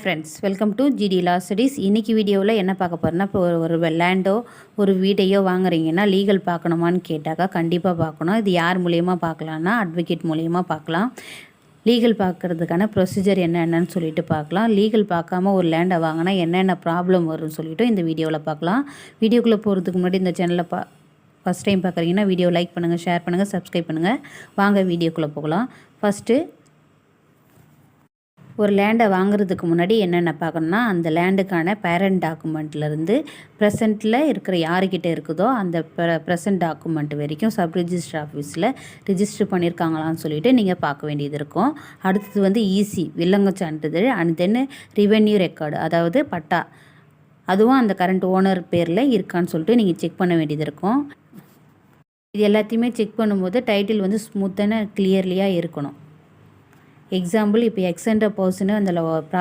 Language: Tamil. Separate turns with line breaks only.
Friends welcome to GT law studies இன்றைக்கி வீடியோவில் என்ன பார்க்க போகிறோன்னா இப்போ ஒரு ஒரு லேண்டோ ஒரு வீட்டையோ வாங்குறீங்கன்னா லீகல் பார்க்கணுமான்னு கேட்டாக்கா கண்டிப்பாக பார்க்கணும். இது யார் மூலியமாக பார்க்கலான்னா அட்வொகேட் மூலியமாக பார்க்கலாம். லீகல் பார்க்குறதுக்கான ப்ரொசீஜர் என்னென்னு சொல்லிட்டு பார்க்கலாம். லீகல் பார்க்காம ஒரு லேண்டை வாங்கினா என்னென்ன ப்ராப்ளம் வரும்னு சொல்லிவிட்டு இந்த வீடியோவில் பார்க்கலாம். வீடியோக்குள்ளே போகிறதுக்கு முன்னாடி இந்த சேனலை பா ஃபஸ்ட் டைம் பார்க்குறீங்கன்னா வீடியோ லைக் பண்ணுங்கள் ஷேர் பண்ணுங்கள் சப்ஸ்கிரைப் பண்ணுங்கள் வாங்க வீடியோக்குள்ளே போகலாம். ஃபஸ்ட்டு ஒரு லேண்டை வாங்குறதுக்கு முன்னாடி என்னென்ன பார்க்கணுன்னா அந்த லேண்டுக்கான பேரண்ட் டாக்குமெண்ட்லேருந்து ப்ரெசண்ட்டில் இருக்கிற யாருக்கிட்ட இருக்குதோ அந்த ப்ரெசன்ட் டாக்குமெண்ட் வரைக்கும் சப் ரிஜிஸ்டர் ஆஃபீஸில் ரிஜிஸ்டர் பண்ணியிருக்காங்களான்னு சொல்லிட்டு நீங்கள் பார்க்க வேண்டியது இருக்கும். அடுத்தது வந்து ஈசி வில்லங்க சான்றிதழ் அண்ட் தென் ரிவென்யூ ரெக்கார்டு அதாவது பட்டா. அதுவும் அந்த கரண்ட் ஓனர் பேரில் இருக்கான்னு சொல்லிட்டு நீங்கள் செக் பண்ண வேண்டியது இருக்கும். இது எல்லாத்தையுமே செக் பண்ணும்போது டைட்டில் வந்து ஸ்மூத்தான கிளியர்லியாக இருக்கணும். எக்ஸாம்பிள் இப்போ எக்ஸ் எக்ஸென்ற பர்சனு அந்த ப்ராப்பர்